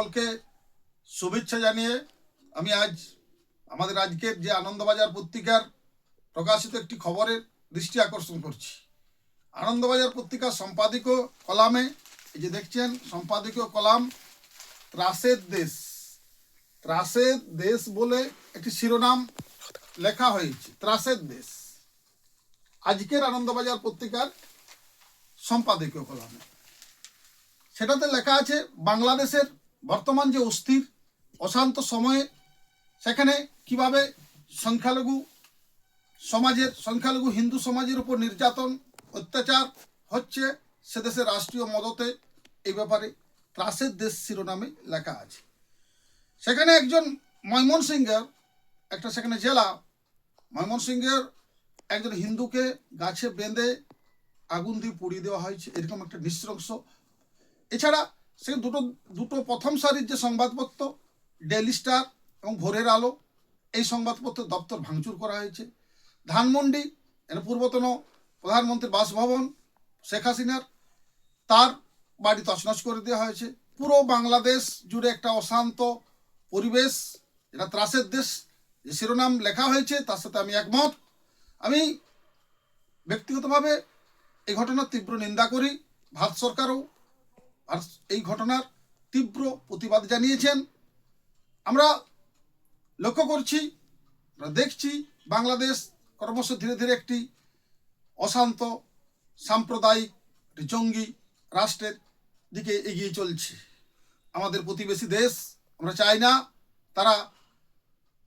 সকলকে শুভেচ্ছা জানিয়ে আমি আজ আমাদের আজকের যে আনন্দবাজার পত্রিকার প্রকাশিত একটি খবরের দৃষ্টি আকর্ষণ করছি। আনন্দবাজার পত্রিকার সম্পাদকীয় কলামে এই যে দেখছেন, সম্পাদকীয় কলাম ত্রাসের দেশ। ত্রাসের দেশ বলে একটি শিরোনাম লেখা হয়েছে, ত্রাসের দেশ। আজকের আনন্দবাজার পত্রিকার সম্পাদকীয় কলামে। সেটাতে লেখা আছে, বাংলাদেশের বর্তমান যে অস্থির, অশান্ত সময়ে সেখানে কীভাবে সংখ্যালঘু সমাজের, সংখ্যালঘু হিন্দু সমাজের উপর নির্যাতন, অত্যাচার হচ্ছে সে দেশের রাষ্ট্রীয় মদতে, এই ব্যাপারে ত্রাসের দেশ শিরোনামে লেখা আছে। সেখানে একজন ময়মনসিংহের একটা সেখানে জেলা ময়মনসিংহের একজন হিন্দুকে গাছে বেঁধে আগুন দিয়ে পুড়িয়ে দেওয়া হয়েছে, এরকম একটা নৃশংস। এছাড়া সে দুটো দুটো প্রথম সারির যে সংবাদপত্র ডেলি স্টার এবং ভোরের আলো, এই সংবাদপত্রের দপ্তর ভাঙচুর করা হয়েছে। ধানমন্ডি, এর পূর্বতন প্রধানমন্ত্রীর বাসভবন, শেখ হাসিনার, তার বাড়ি তছনছ করে দেওয়া হয়েছে। পুরো বাংলাদেশ জুড়ে একটা অশান্ত পরিবেশ, যেটা ত্রাসের দেশ। যে শিরোনাম লেখা হয়েছে, তার সাথে আমি একমত। আমি ব্যক্তিগতভাবে এই ঘটনার তীব্র নিন্দা করি। ভারত সরকারও আর এই ঘটনার তীব্র প্রতিবাদ জানিয়েছেন। আমরা লক্ষ্য করছি, আমরা দেখছি বাংলাদেশ ক্রমশ ধীরে ধীরে একটি অশান্ত, সাম্প্রদায়িক জঙ্গি রাষ্ট্রের দিকে এগিয়ে চলছে। আমাদের প্রতিবেশী দেশ, আমরা চাই না তারা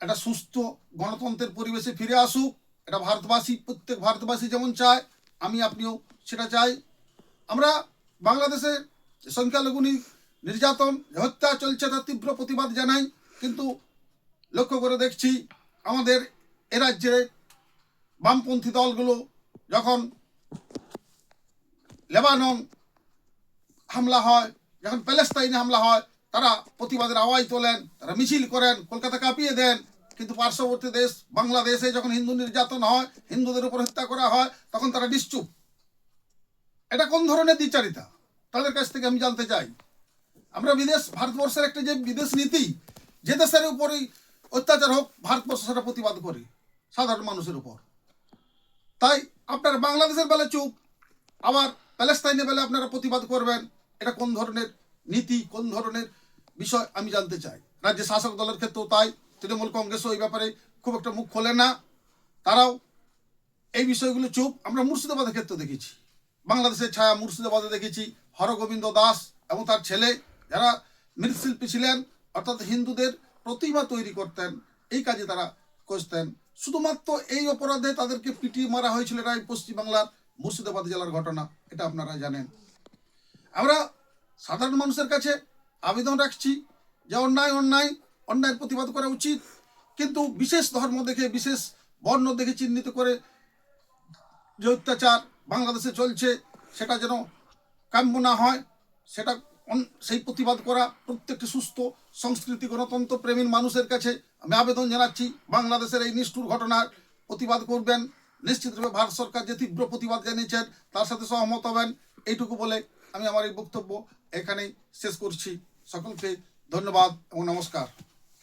একটা সুস্থ গণতন্ত্রের পরিবেশে ফিরে আসুক। এটা ভারতবাসী, প্রত্যেক ভারতবাসী যেমন চায়, আমি আপনিও সেটা চাই। আমরা বাংলাদেশে যে সংখ্যালঘু নির্যাতন হত্যা চলছে তার তীব্র প্রতিবাদ জানাই। কিন্তু লক্ষ্য করে দেখছি আমাদের এ রাজ্যে বামপন্থী দলগুলো যখন লেবানন হামলা হয়, যখন প্যালেস্তাইনে হামলা হয়, তারা প্রতিবাদের আওয়াজ তোলেন, তারা মিছিল করেন, কলকাতা কাঁপিয়ে দেন। কিন্তু পার্শ্ববর্তী দেশ বাংলাদেশে যখন হিন্দু নির্যাতন হয়, হিন্দুদের উপর হত্যা করা হয়, তখন তারা নিশ্চুপ। এটা কোন ধরনের দ্বিচারিতা? তাদের কাছ থেকে আমি জানতে চাই। আমরা বিদেশ, ভারতবর্ষের একটা যে বিদেশ নীতি, যে দেশের উপরই অত্যাচার হোক, ভারতবর্ষ সেটা প্রতিবাদ করে, সাধারণ মানুষের উপর। তাই আপনার বাংলাদেশের বেলা চুপ, আবার প্যালেস্তাইনের বেলা আপনারা প্রতিবাদ করবেন, এটা কোন ধরনের নীতি, কোন ধরনের বিষয় আমি জানতে চাই। রাজ্যের শাসক দলের ক্ষেত্রেও তাই, তৃণমূল কংগ্রেসও এই ব্যাপারে খুব একটা মুখ খোলে না। তারাও এই বিষয়গুলো চুপ, আমরা মুর্শিদাবাদের ক্ষেত্রে দেখেছি। বাংলাদেশের ছায়া মুর্শিদাবাদে দেখেছি হরগোবিন্দ দাস এবং তার ছেলে যারা মৃৎশিল্পী ছিলেন, অর্থাৎ হিন্দুদের প্রতিমা তৈরি করতেন, এই কাজে তারা করতেন শুধুমাত্র এই অপরাধে তাদেরকে পিটিয়ে মারা হয়েছিল এটা পশ্চিমবাংলার মুর্শিদাবাদ জেলার ঘটনা, এটা আপনারা জানেন। আমরা সাধারণ মানুষের কাছে আবেদন রাখছি যে অন্যায় অন্যায়, অন্যায়ের প্রতিবাদ করা উচিত। কিন্তু বিশেষ ধর্ম দেখে, বিশেষ বর্ণ দেখে চিহ্নিত করে যে অত্যাচার বাংলাদেশে চলছে, সেটা যেন কাম্য না হয়, সেটা সেই প্রতিবাদ করা, প্রত্যেকটি সুস্থ, সংস্কৃতি গণতন্ত্র প্রেমীর মানুষের কাছে আমি আবেদন জানাচ্ছি, বাংলাদেশের এই নিষ্ঠুর ঘটনার প্রতিবাদ করবেন। নিশ্চিতভাবে ভারত সরকার যে তীব্র প্রতিবাদ জানিয়েছেন, তার সাথে সহমত হবেন। এইটুকু বলে আমি আমার এই বক্তব্য এখানেই শেষ করছি। সকলকে ধন্যবাদ এবং নমস্কার।